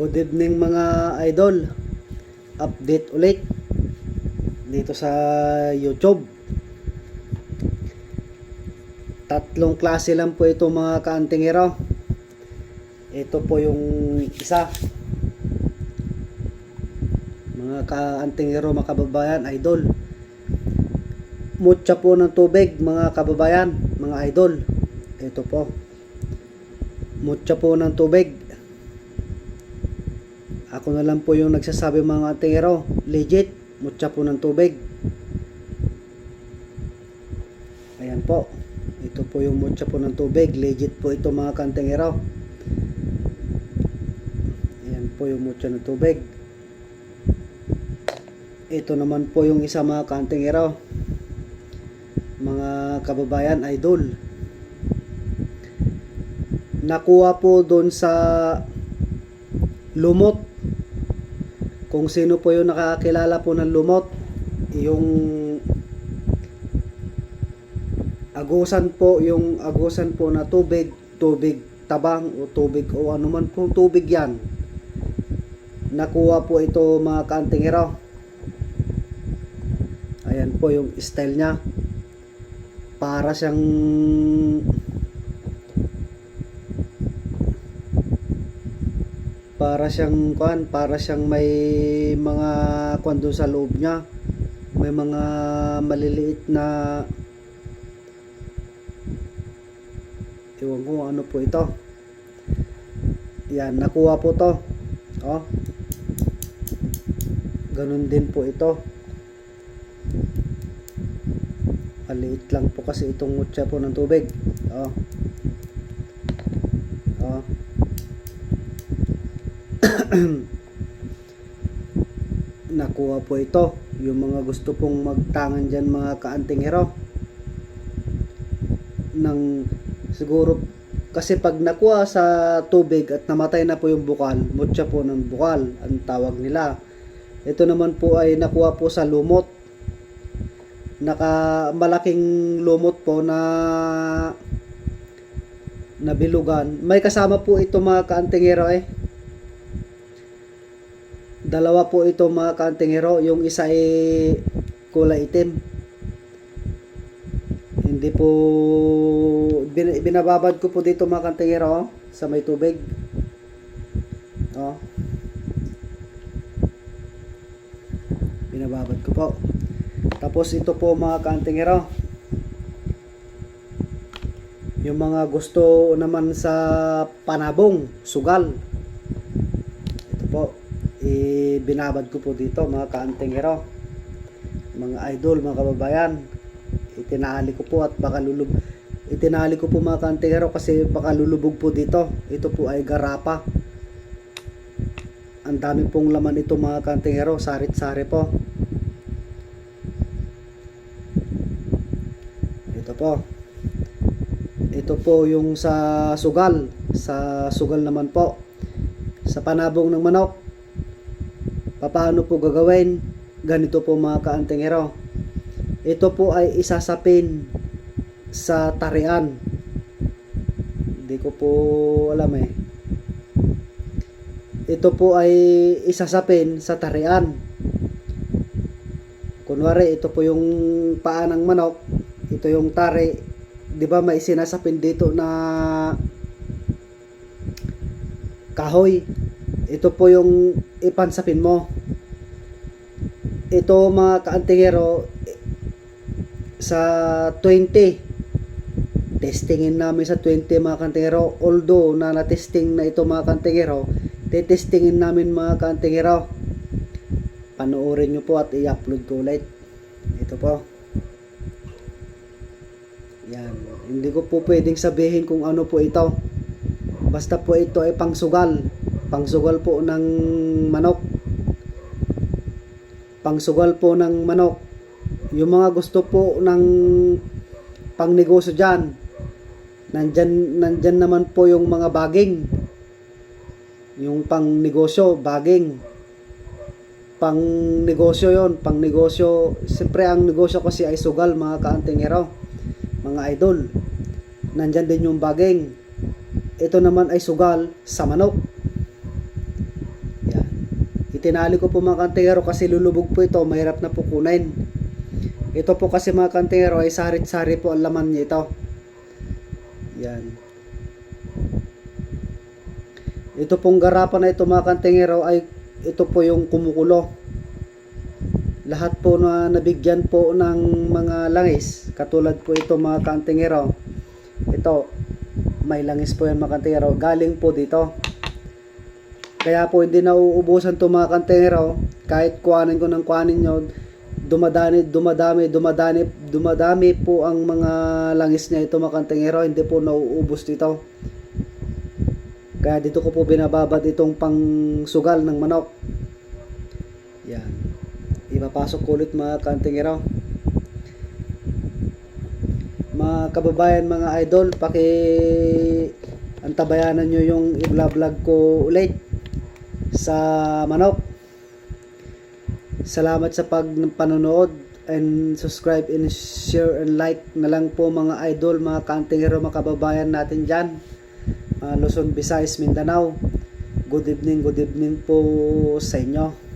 Good evening mga idol. Update ulit dito sa YouTube. Tatlong klase lang po ito mga kaantingero. Ito po yung isa. Mga kaantingero, mga kababayan, idol. Mutya po ng tubig mga kababayan, mga idol. Ito po. Mutya po ng tubig. Ako na lang po yung nagsasabi mga tingero. Legit, mutya po ng tubig. Ayan po. Ito po yung mutya po ng tubig. Legit po ito mga kantingero. Ayan po yung mutya ng tubig. Ito naman po yung isa mga kantingero. Mga kababayan, idol. Nakuha po doon sa lumot kung sino po yung nakakilala po ng lumot yung agusan po yung agusan po na tubig tubig tabang o tubig o ano man pong tubig yan. Nakuha po ito mga kaantingero ayan po yung style nya para siyang para siyang kuan, para siyang may mga kuan doon sa loob niya. May mga maliliit na Ewan ko ano po ito. Yan, nakuha po to. Oh. Ganun din po ito. Maliit lang po kasi itong mutya po ng tubig. Oh. nakuha po ito yung mga gusto pong magtangan dyan mga kaantingero ng siguro kasi pag nakuha sa tubig at namatay na po yung bukal mutya po ng bukal ang tawag nila. Ito naman po ay nakuha po sa lumot. Naka malaking lumot po na nabilugan. May kasama po ito mga kaantingero eh Dalawa po ito mga kantingero. Yung isa ay kulay itim. Hindi po bin, binababad ko po dito mga kantingero oh, sa may tubig. Oh. Binababad ko po. Tapos ito po mga kantingero. Yung mga gusto naman sa panabong, sugal. Ito po eh, binabad ko po dito mga kaantingero mga idol, mga kababayan. Itinali ko po at baka lulub itinali ko po mga kaantingero kasi baka lulubog po dito. Ito po ay garapa. Ang dami pong laman ito mga kaantingero sarit-sari po. Ito po. Ito po yung sa sugal. Sa sugal naman po. Sa panabong ng manok Paano po gagawin? Ganito po mga kaantingero. Ito po ay isasapin sa tarian. Hindi ko po alam eh. Ito po ay isasapin sa tarian. Kunwari, ito po yung paa ng manok. Ito yung tari. Di ba may sinasapin dito na kahoy ito po yung ipansapin mo. Ito mga kaantingero sa 20 testingin namin sa 20 mga kaantingero. Although na na-testing na ito mga kaantingero titestingin namin mga kaantingero. Panoorin nyo po at i-upload ko ulit. Ito po. Yan. Hindi ko po pwedeng sabihin kung ano po ito. Basta po ito ay pangsugal pangsugal po ng manok. Pangsugal po ng manok. Yung mga gusto po ng pangnegosyo dyan nandyan, nandyan naman po yung mga baging. Yung pangnegosyo baging. Pang negosyo yon pang negosyo siyempre ang negosyo kasi ay sugal mga kaantingero mga idol. Nandyan din yung baging. Ito naman ay sugal sa manok Itinali ko po mga kantingero kasi lulubog po ito, mahirap na po kunin. Ito po kasi mga kantingero ay sarit-sari po ang laman niya ito. Yan. Ito pong garapan na ito mga kantingero ay ito po yung kumukulo. Lahat po na nabigyan po ng mga langis, katulad po ito mga kantingero. Ito, may langis po yan mga kantingero, galing po dito. Kaya po hindi na uubusan to mga kantingero, kahit kuhanin ko ng kuhanin nyo, dumadami, dumadami, dumadami, dumadami po ang mga langis niya ito mga kantingero, hindi po nauubos dito. Kaya dito ko po binababad itong pang sugal ng manok. Yan. Ipapasok ko ulit mga kantingero. Mga kababayan, mga idol, paki antabayanan nyo yung i-vlog ko ulit sa manok. Salamat sa pagpanonood and subscribe and share and like na lang po mga idol, mga kantingero, mga kababayan natin dyan. Uh, Luzon, Visayas, Mindanao. Good evening, good evening po sa inyo.